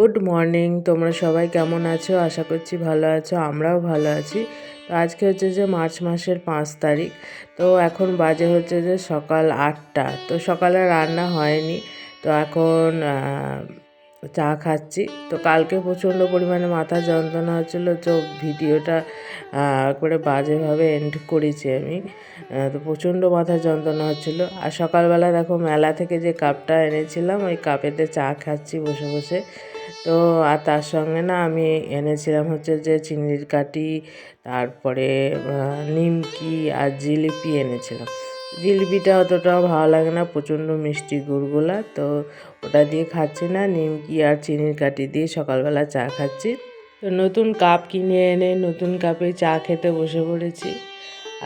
Good morning. তোমরা সবাই কেমন আছো? আশা করছি ভালো আছো, আমরাও ভালো আছি। তো আজকে হচ্ছে যে মার্চ মাসের পাঁচ তারিখ। তো এখন বাজে হচ্ছে যে সকাল আটটা। তো সকালে রান্না হয়নি। তো এখন চা খাচ্ছি। তো কালকে প্রচণ্ড পরিমাণে মাথা যন্ত্রণা হচ্ছিল। তো ভিডিওটা করে বাজেভাবে এন্ড করেছি আমি। তো প্রচণ্ড মাথা যন্ত্রণা হচ্ছিল। আর সকালবেলা দেখো মেলা থেকে যে কাপটা এনেছিলাম, ওই কাপেতে চা খাচ্ছি বসে বসে। তো, আর তার সঙ্গে না আমি এনেছিলাম হচ্ছে যে চিংড়ির কাঠি তারপরে নিমকি আর জিলিপি এনেছিলাম। জিলিপিটা অতটাও ভালো লাগে না, প্রচণ্ড মিষ্টি গুড়গুলা, তো ওটা দিয়ে খাচ্ছি না, নিমকি আর চিনির কাঠি দিয়ে সকালবেলা চা খাচ্ছি। তো নতুন কাপ কিনে এনে নতুন কাপে চা খেতে বসে পড়েছি।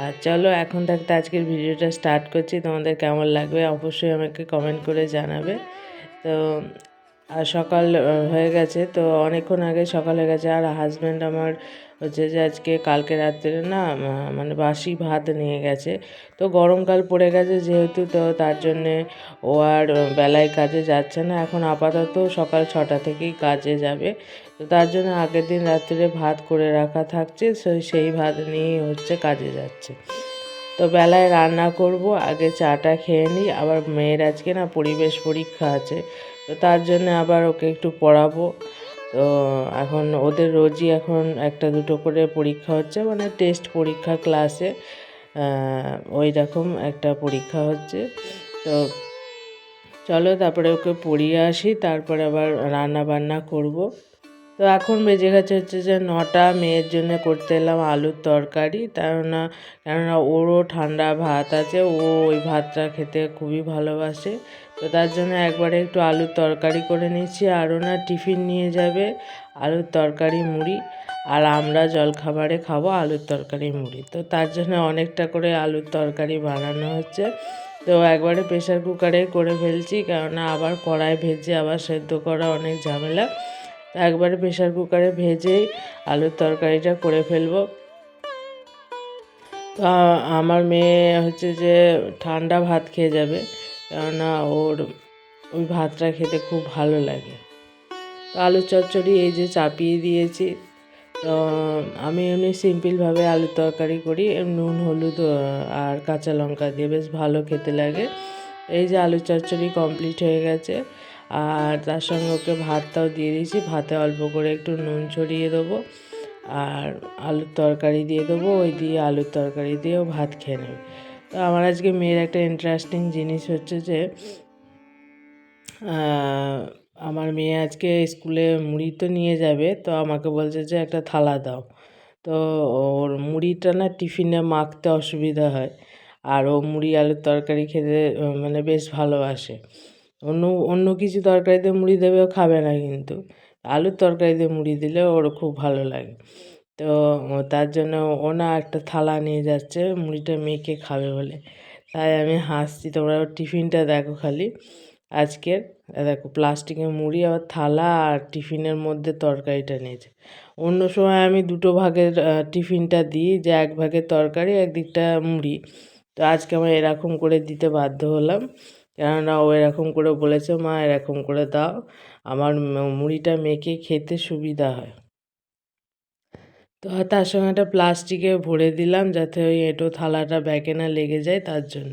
আর চলো, এখন থাকতে আজকের ভিডিওটা স্টার্ট করছি। তোমাদের কেমন লাগবে অবশ্যই আমাকে কমেন্ট করে জানাবে। তো আর সকাল হয়ে গেছে। তো অনেকক্ষণ আগে সকাল হয়ে গেছে। আর হাজব্যান্ড আমার হচ্ছে যে আজকে, কালকে রাত্রে না মানে বাসি ভাত নিয়ে গেছে। তো গরমকাল পড়ে গেছে যেহেতু, তো তার জন্যে ও আর বেলায় কাজে যাচ্ছে না। এখন আপাতত সকাল ছটা থেকেই কাজে যাবে। তো তার জন্য আগের দিন রাত্রে ভাত করে রাখা থাকছে। সেই ভাত নিয়েই হচ্ছে কাজে যাচ্ছে। তো বেলায় রান্না করব, আগে চাটা খেয়ে নিই। আবার মেয়ের আজকে না পরিবেশ পরীক্ষা আছে। তো তার জন্য আবার ওকে একটু পড়াবো। তো এখন ওদের রোজই এখন একটা দুটো করে পরীক্ষা হচ্ছে মানে টেস্ট পরীক্ষা ক্লাসে ওই রকম একটা পরীক্ষা হচ্ছে। তো চলো তারপরে ওকে পড়িয়ে আসি, তারপরে আবার রান্না বান্না করব। তো এখন বেজে গেছে হচ্ছে যে নটা, মেয়ের জন্য করতে এলাম আলুর তরকারি। কেননা কেননা ওরও ঠান্ডা ভাত আছে, ও ওই ভাতটা খেতে খুবই ভালোবাসে। তো তার জন্য একবারে একটু আলুর তরকারি করে নিচ্ছি আর ওনার টিফিন নিয়ে যাবে আলুর তরকারি, মুড়ি আর আমরা জলখাবারে খাব আলুর তরকারি, মুড়ি। তো তার জন্য অনেকটা করে আলুর তরকারি বানানো হচ্ছে। তো একবারে প্রেশার কুকারে করে ফেলছি কেননা আবার কড়াই ভেজে, আবার সেদ্ধ করা অনেক ঝামেলা। তো একবারে প্রেশার কুকারে ভেজেই আলুর তরকারিটা করে ফেলব। তো আমার মেয়ে হচ্ছে যে ঠান্ডা ভাত খেয়ে যাবে। কেননা ওর ওই ভাতটা খেতে খুব ভালো লাগে। তো আলু চচ্চড়ি এই যে চাপিয়ে দিয়েছি। তো আমি এমনি সিম্পলভাবে আলুর তরকারি করি নুন, হলুদ আর কাঁচা লঙ্কা দিয়ে বেশ ভালো খেতে লাগে। এই যে আলু চচ্চড়ি কমপ্লিট হয়ে গেছে, আর তার সঙ্গে ওকে ভাতটাও দিয়ে দিয়েছি। ভাতে অল্প করে একটু নুন ছড়িয়ে দেবো, আর আলুর তরকারি দিয়ে দেবো, ওই দিয়ে আলুর তরকারি দিয়েও ভাত খেয়ে নেবে। তো আমার আজকে মেয়ের একটা ইন্টারেস্টিং জিনিস হচ্ছে যে আমার মেয়ে আজকে স্কুলে মুড়ি তো নিয়ে যাবে, তো আমাকে বলছে যে একটা থালা দাও। তো ওর মুড়িটা না টিফিনে মাখতে অসুবিধা হয়, আর ও মুড়ি, আলুর তরকারি খেতে মানে বেশ ভালোবাসে। অন্য অন্য কিছু তরকারিতে মুড়ি দেবেও খাবে না কিন্তু। আলুর তরকারিতে মুড়ি দিলে ওর খুব ভালো লাগে। তো তার জন্য ও না একটা থালা নিয়ে যাচ্ছে, মুড়িটা মেখে খাবে বলে। তাই আমি হাসছি, তোমরা টিফিনটা দেখো খালি। আজকের দেখো, প্লাস্টিকের মুড়ি, আবার থালা আর টিফিনের মধ্যে তরকারিটা নিয়েছে। অন্য সময় আমি দুটো ভাগের টিফিনটা দিই, যে এক ভাগের তরকারি একদিকটা মুড়ি। তো আজকে আমার এরকম করে দিতে বাধ্য হলাম। কেননা ও এরকম করে বলেছে, মা, এরকম করে দাও। আমার মুড়িটা মেখে খেতে সুবিধা হয়। তো তার সঙ্গে একটা প্লাস্টিকে ভরে দিলাম যাতে ওই এঁটো থালাটা ব্যাকে না লেগে যায় তার জন্য।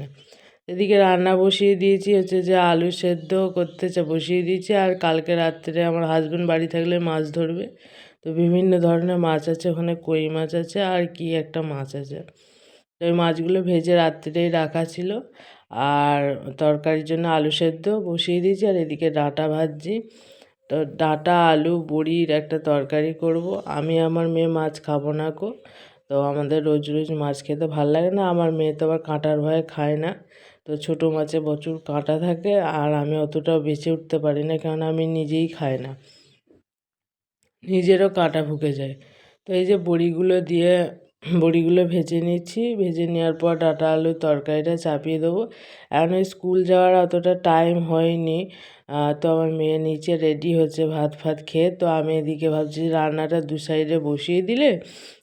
এদিকে রান্না বসিয়ে দিয়েছি, হচ্ছে যে আলু সেদ্ধ করতে বসিয়ে দিয়েছি। আর কালকে রাত্রে আমার হাজব্যান্ড বাড়ি থাকলে মাছ ধরবে। তো বিভিন্ন ধরনের মাছ আছে, ওখানে কই মাছ আছে আর কি একটা মাছ আছে। তো ওই মাছগুলো ভেজে রাত্রেই রাখা ছিল। আর তরকারির জন্য আলু সেদ্ধ বসিয়ে দিয়েছি আর এদিকে ডাঁটা ভাজছি। তো ডাঁটা, আলু, বড়ির একটা তরকারি করব। আমি আমার মেয়ে মাছ খাব না কো তো আমাদের রোজ রোজ মাছ খেতে ভালো লাগে না। আমার মেয়ে তো আবার কাঁটার ভয়ে খায় না। তো ছোটো মাছে প্রচুর কাঁটা থাকে আর আমি অতটাও বেঁচে উঠতে পারি না কারণ আমি নিজেই খাই না। নিজেরও কাঁটা ঢুকে যায়। তো এই যে বড়িগুলো দিয়ে বড়িগুলো ভেজে নিচ্ছি। ভেজে নেওয়ার পর ডাটা আলুর তরকারিটা চাপিয়ে দেবো। এখন স্কুল যাওয়ার অতটা টাইম হয়নি। তো আমার মেয়ে নিচে রেডি হচ্ছে ভাত ফাত খেয়ে। তো আমি এদিকে ভাবছি রান্নাটা দু সাইডে বসিয়ে দিলে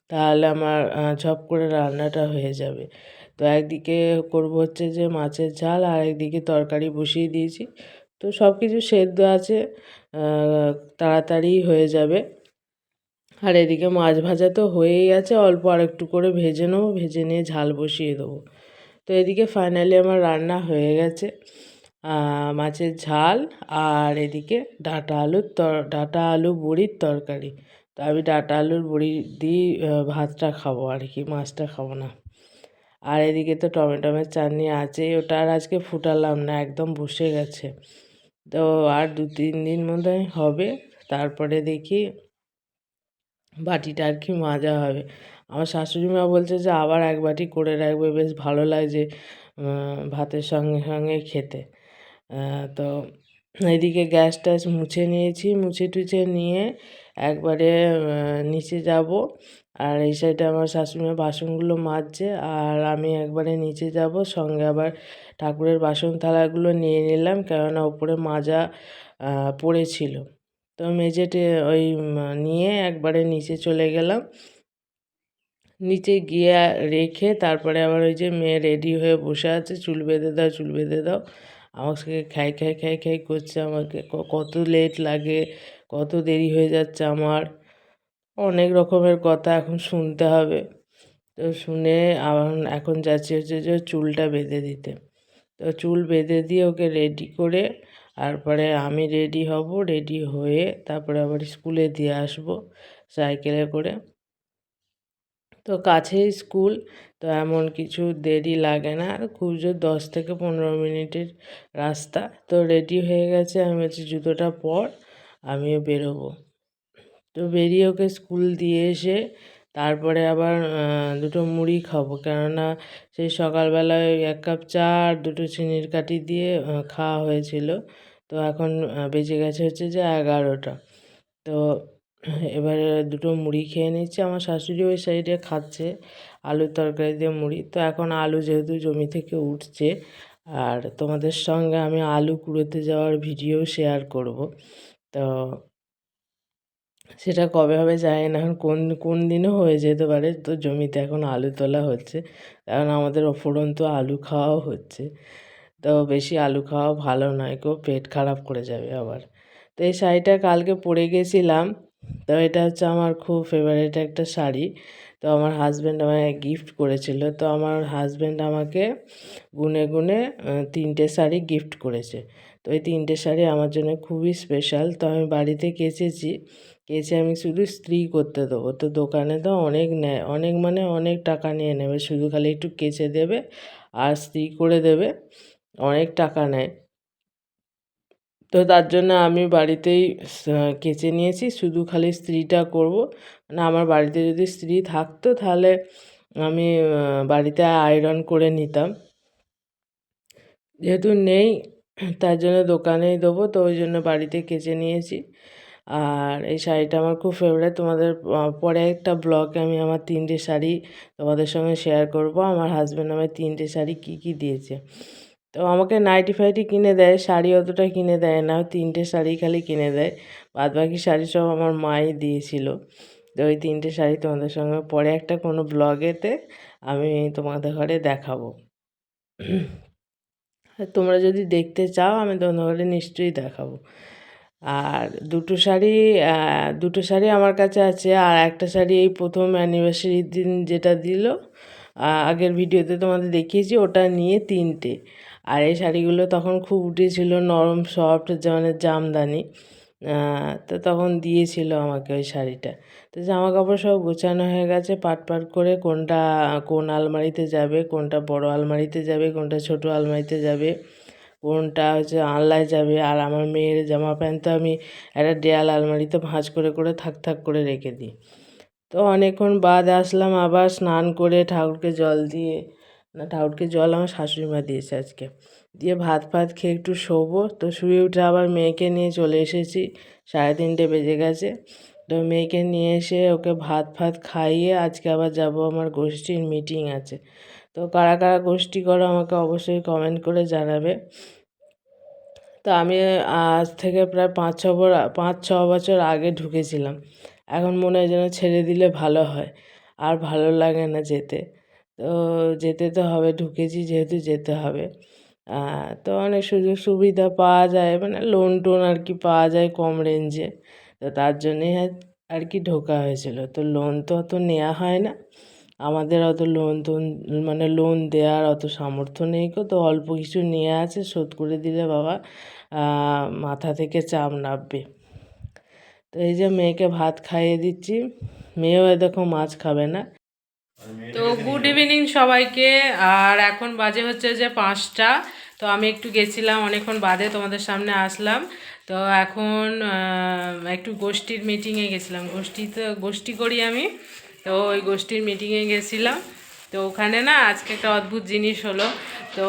তাহলে আমার ঝপ করে রান্নাটা হয়ে যাবে। তো একদিকে করব হচ্ছে যে মাছের ঝাল আর একদিকে তরকারি বসিয়ে দিয়েছি। তো সব কিছু সেদ্ধ আছে। তাড়াতাড়ি হয়ে যাবে। আর এদিকে মাছ ভাজা তো হয়েই আছে, অল্প আর একটু করে ভেজে নেব, ভেজে নিয়ে ঝাল বসিয়ে দেবো। তো এদিকে ফাইনালি আমার রান্না হয়ে গেছে মাছের ঝাল আর এদিকে ডাঁটা আলুর তর, ডাঁটা আলু বড়ির তরকারি। তো আমি ডাঁটা আলুর বড়ি দিয়ে ভাতটা খাব আর কি, মাছটা খাব না। আর এদিকে তো টমেটোমের চাটনি আছেই, ওটা আর আজকে ফুটালাম না, একদম বসে গেছে। তো আর দু তিন দিন মধ্যে হবে, তারপরে দেখি বাটিটা আর কি মাজা হবে। আমার শাশুড়ি মা বলছে যে, আবার এক বাটি করে রাখবে, বেশ ভালো লাগছে ভাতের সঙ্গে সঙ্গে খেতে। তো এদিকে গ্যাস ট্যাস মুছে নিয়েছি, মুছে টুছে নিয়ে একবারে নিচে যাব। আর এই সাইডে আমার শাশুড়ি বাসনগুলো মাজছে, আর আমি একবারে নিচে যাব। সঙ্গে আবার ঠাকুরের বাসন থালাগুলো নিয়ে নিলাম, কেননা ওপরে মাজা পড়েছিল। তো মেঝেতে ওই নিয়ে একবারে নিচে চলে গেলাম। নিচে গিয়ে রেখে তারপরে আবার ওই যে মেয়ে রেডি হয়ে বসে আছে, চুল বেঁধে দাও, চুল বেঁধে দাও। আমাকে খাই খাই খাই খাই করছে আমাকে। কত লেট লাগে, কত দেরি হয়ে যাচ্ছে আমার। অনেক রকমের কথা এখন শুনতে হবে। তো শুনে আমার এখন যাচ্ছি হচ্ছে যে চুলটা বেঁধে দিতে। তো চুল বেঁধে দিয়ে ওকে রেডি করে তারপরে আমি রেডি হব রেডি হয়ে তারপরে আবার স্কুলে দিয়ে আসব সাইকেলে করে। তো কাছেই স্কুল তো এমন কিছু দেরি লাগে না। আর খুব জোর দশ থেকে পনেরো মিনিটের রাস্তা। তো রেডি হয়ে গেছে, আমি বলছি জুতোটা পর আমিও বেরোবো। তো বেরিয়ে ওকে স্কুল দিয়ে এসে তারপরে আবার দুটো মুড়ি খাব। কেননা সেই সকালবেলায় এক কাপ চা আর দুটো চিনির কাঠি দিয়ে খাওয়া হয়েছিল। তো এখন বেজে গেছে হচ্ছে যে এগারোটা। তো এবারে দুটো মুড়ি খেয়ে নিচ্ছে। আমার শাশুড়ি ওই সাইডে খাচ্ছে, আলুর তরকারি দিয়ে মুড়ি। তো এখন আলু যেহেতু জমি থেকে উঠছে, আর তোমাদের সঙ্গে আমি আলু কুড়োতে যাওয়ার ভিডিও শেয়ার করব। তো সেটা কবে হবে জানি না, এখন কোন কোন দিনও হয়ে যেতে পারে। তো জমিতে এখন আলু তোলা হচ্ছে, কারণ আমাদের অফুরন্ত আলু খাওয়াও হচ্ছে। তো বেশি আলু খাওয়া ভালো নয় কেউ পেট খারাপ করে যাবে আবার। তো এই শাড়িটা কালকে পরে গেছিলাম, তো এটা হচ্ছে আমার খুব ফেভারিট একটা শাড়ি। তো আমার হাজব্যান্ড আমাকে গিফট করেছিল, তো আমার হাজব্যান্ড আমাকে গুনে গুনে তিনটে শাড়ি গিফট করেছে। তো এই তিনটে শাড়ি আমার জন্য খুবই স্পেশাল তো আমি বাড়িতে কেচেছি, কেচে আমি শুধু স্ত্রী করতে দেবো। তো দোকানে তো অনেক নেয় অনেক মানে অনেক টাকা নিয়ে নেবে, শুধু খালি একটু কেচে দেবে আর স্ত্রী করে দেবে। অনেক টাকা নেয়। তো তার জন্য আমি বাড়িতেই কেচে নিয়েছি। শুধু খালি স্ত্রীটা করব। মানে আমার বাড়িতে যদি স্ত্রী থাকতো তাহলে আমি বাড়িতে আয়রন করে নিতাম। যেহেতু নেই, তার জন্য দোকানেই দেবো। তো ওই জন্য বাড়িতে কেচে নিয়েছি। আর এই শাড়িটা আমার খুব ফেভারিট তোমাদের পরে একটা ব্লগে আমি আমার তিনটে শাড়ি তোমাদের সঙ্গে শেয়ার করব। আমার হাজব্যান্ড আমার তিনটে শাড়ি কী কী দিয়েছে। তো আমাকে নাইটি ফাইটি কিনে দেয়, শাড়ি অতটা কিনে দেয় না তিনটে শাড়ি খালি কিনে দেয়। বাদ বাকি শাড়ি সব আমার মাই দিয়েছিল। তো ওই তিনটে শাড়ি তোমাদের সঙ্গে পরে একটা কোনো ব্লগেতে আমি তোমাদের ঘরে দেখাবো। তোমরা যদি দেখতে চাও, আমি তোমাদের ঘরে নিশ্চয়ই দেখাবো। আর দুটো শাড়ি দুটো শাড়ি আমার কাছে আছে, আর একটা শাড়ি এই প্রথম অ্যানিভার্সারির দিন যেটা দিল আগের ভিডিওতে তোমাদের দেখিয়েছি, ওটা নিয়ে তিনটে। আর এই শাড়িগুলো তখন খুব উঠেছিল নরম সফট মানে জামদানি। তো তখন দিয়েছিল আমাকে ওই শাড়িটা। তো জামা কাপড় সব গোছানো হয়ে গেছে, পাট পাট করে কোনটা কোন আলমারিতে যাবে, কোনটা বড় আলমারিতে যাবে, কোনটা ছোট আলমারিতে যাবে, কোনটা হচ্ছে আনলায় যাবে। আর আমার মেয়ের জামা প্যান্ট তো আমি একটা দেয়াল আলমারিতে ভাঁজ করে করে থাক থাক করে রেখে দিই। তো অনেকক্ষণ বাদ আসলাম, আবার স্নান করে ঠাকুরকে জল দিয়ে, না ঠাকুরকে জল আমার শাশুড়ি মা দিয়েছে আজকে। দিয়ে ভাত ফাত খেয়ে একটু শোবো। তো শুয়ে উঠে আবার মেয়েকে নিয়ে চলে এসেছি, সাড়ে তিনটে বেজে গেছে। তো মেয়েকে নিয়ে এসে ওকে ভাত ফাত খাইয়ে আজকে আবার যাব আমার গোষ্ঠীর মিটিং আছে। তো কারা কারা গোষ্ঠী করো আমাকে অবশ্যই কমেন্ট করে জানাবে। তো আমি আজ থেকে প্রায় পাঁচ ছ পাঁচ ছ বছর আগে ঢুকেছিলাম। এখন মনে হয় যেন ছেড়ে দিলে ভালো হয়। আর ভালো লাগে না যেতে। তো যেতে তো হবে, ঢুকেছি যেহেতু যেতে হবে। তো অনেক সুযোগ সুবিধা পাওয়া যায় মানে লোন টোন আর কি পাওয়া যায় কম রেঞ্জে তো তার জন্যেই আর- কি ঢোকা হয়েছিল। তো লোন তো অত নেওয়া হয় না। আমাদের অত লোন টোন মানে লোন দেওয়ার অত সামর্থ্য নেই কো তো অল্প কিছু নিয়ে আছে, শোধ করে দিলে বাবা মাথা থেকে চাপ নামবে। তো এই যে মেয়েকে ভাত খাইয়ে দিচ্ছি। মেয়েও দেখো মাছ খাবে না। তো গুড ইভিনিং সবাইকে। আর এখন বাজে হচ্ছে যে পাঁচটা। তো আমি একটু গেছিলাম, অনেকক্ষণ বাদে তোমাদের সামনে আসলাম। তো এখন একটু গোষ্ঠীর মিটিংয়ে গেছিলাম। গোষ্ঠী তো, গোষ্ঠী করি আমি। তো ওই গোষ্ঠীর মিটিংয়ে গেছিলাম। তো ওখানে না আজকে একটা অদ্ভুত জিনিস হলো। তো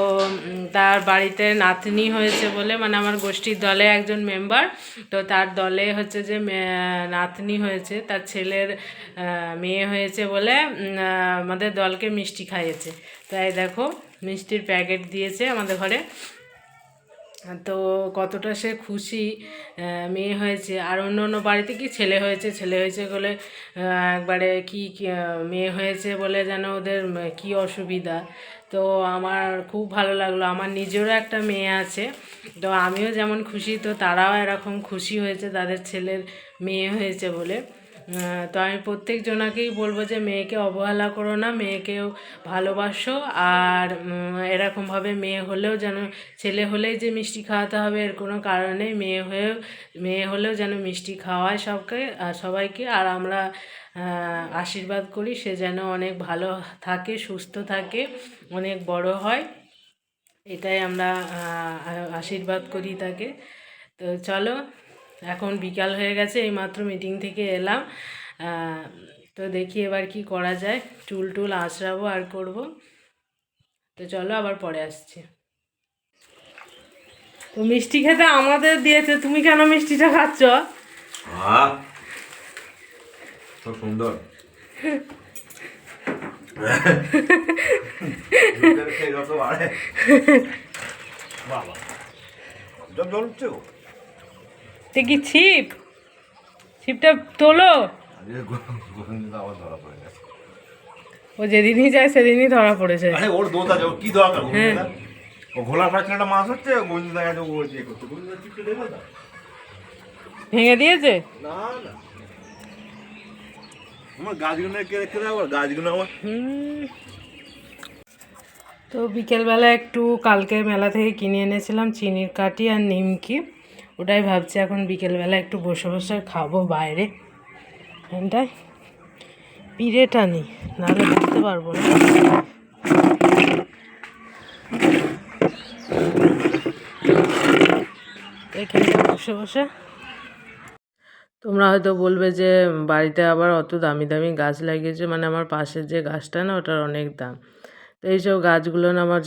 তার বাড়িতে নাতনি হয়েছে বলে মানে আমার গোষ্ঠীর দলে একজন মেম্বার তো তার দলে হচ্ছে যে নাতনি হয়েছে, তার ছেলের মেয়ে হয়েছে বলে আমাদের দলকে মিষ্টি খাইয়েছে। তাই দেখো, মিষ্টির প্যাকেট দিয়েছে আমাদের ঘরে। তো কতটা সে খুশি মেয়ে হয়েছে। আর অন্য অন্য বাড়িতে কি ছেলে হয়েছে? ছেলে হয়েছে বলে একবারে কি মেয়ে হয়েছে বলে যেন ওদের কি অসুবিধা? তো আমার খুব ভালো লাগল। আমার নিজেরও একটা মেয়ে আছে। তো আমিও যেমন খুশি, তো তারাও এরকম খুশি হয়েছে, তাদের ছেলের মেয়ে হয়েছে বলে। তো আমি প্রত্যেক জনাকেই বলব যে মেয়েকে অবহেলা করো না, মেয়েকেও ভালোবাসো। আর এরকমভাবে মেয়ে হলেও যেন, ছেলে হলেই যে মিষ্টি খাওয়াতে হবে, এর কোনো কারণ মেয়ে হয়েও, মেয়ে হলেও যেন মিষ্টি খাওয়ায় সবকে সবাইকে। আর আমরা আশীর্বাদ করি সে যেন অনেক ভালো থাকে, সুস্থ থাকে, অনেক বড় হয়। এটাই আমরা আশীর্বাদ করি তাকে। তো চলো। এখন বিকাল হয়ে গেছে, এইমাত্র মিটিং থেকে এলাম। তো দেখি এবার কি করা যায়। চুল টুল আঁচড়াবো আর করব। তো চলো আবার পরে আসছি। তো মিষ্টি খেতে আমাদের দিয়েছে, তুমি কেন মিষ্টিটা খাচ্ছ? সুন্দর। বাবা। তে কি ছিপ ছিপটা তোলো ও যেদিনই যায় সেদিনই ধরা পড়েছে ওর দোষ আছে কি দরকার ও মাছ হচ্ছে গোবিন্দ ও ইয়ে করছে গোবিন্দ দেখো না ভেঙে দিয়েছে না না আমার গাছগুলো। তো বিকেলবেলা একটু কালকে মেলা থেকে কিনে এনেছিলাম চিনির কাঠি আর নিমকি ওটাই ভাবছি এখন বিকেলবেলা একটু বসে বসে খাব বাইরে। এখানটায় পিড়ে টানি নাহলে বুঝতে পারব না। এখানটা বসে বসে। তোমরা হয়তো বলবে যে, বাড়িতে আবার অত দামি দামি গাছ লাগিয়েছে মানে আমার পাশের যে গাছটা না, ওটার অনেক দাম। তো এইসব গাছগুলো আমার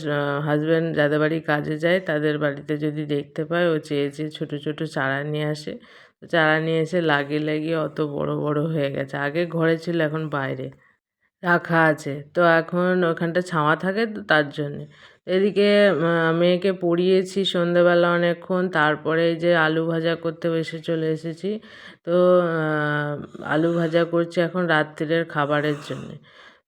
হাজব্যান্ড যাদের বাড়ি কাজে যায় তাদের বাড়িতে যদি দেখতে পায়, ও চেয়েছে ছোটো ছোটো চারা নিয়ে আসে। তো চারা নিয়ে এসে লাগিয়ে লাগিয়ে অত বড় বড় হয়ে গেছে। আগে ঘরে ছিল, এখন বাইরে রাখা আছে। তো এখন ওখানটা ছাওয়া থাকে তো তার জন্যে। এদিকে মেয়েকে পড়িয়েছি সন্ধেবেলা অনেকক্ষণ, তারপরে যে আলু ভাজা করতে এসে চলে এসেছি। তো আলু ভাজা করছি এখন রাত্রিরের খাবারের জন্যে।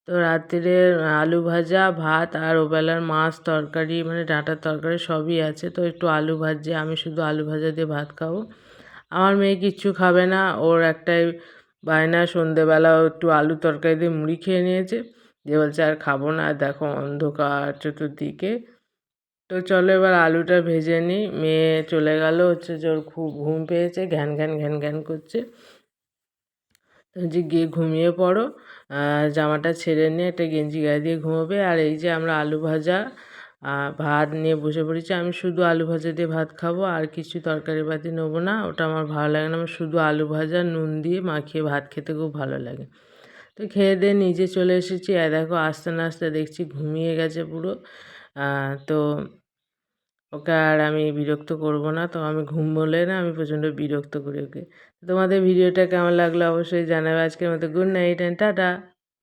তো রাত্রিরে আলু ভাজা, ভাত আর ওবেলার মাছ তরকারি মানে ডাঁটার তরকারি সবই আছে। তো একটু আলু ভাজি আমি শুধু আলু ভাজা দিয়ে ভাত খাব। আমার মেয়ে কিচ্ছু খাবে না, ওর একটাই বায়না, সন্ধেবেলা একটু আলু তরকারি দিয়ে মুড়ি খেয়ে নিয়েছে। দিয়ে বলছে, আর খাব না, দেখো অন্ধকার চতুর্দিকে। তো চলো এবার আলুটা ভেজে নিই। মেয়ে চলে গেল, হচ্ছে যে ওর খুব ঘুম পেয়েছে, ঘ্যান ঘ্যান ঘ্যান ঘ্যান করছে। যে গিয়ে ঘুমিয়ে পড়ো। জামাটা ছেড়ে নিয়ে একটা গেঞ্জি গায়ে দিয়ে ঘুমোবে। আর এই যে আমরা আলু ভাজা ভাত নিয়ে বসে পড়েছি, আমি শুধু আলু ভাজা দিয়ে ভাত খাব, আর কিছু তরকারি পাতি নেব না। ওটা আমার ভালো লাগে না, আমার শুধু আলু ভাজা, নুন দিয়ে মাখিয়ে ভাত খেতে খুব ভালো লাগে। তো খেয়ে দিয়ে নিজে চলে এসেছি। আর দেখো, আস্তে না আস্তে দেখছি ঘুমিয়ে গেছে পুরো। তো ওকে আর আমি বিরক্ত করব না। তো আমি ঘুম বলে না, আমি প্রচণ্ড বিরক্ত করি ওকে। তোমাদের ভিডিওটা কেমন লাগল অবশ্যই জানাবে। আজকের মতো গুড নাইট অ্যান্ড টাটা।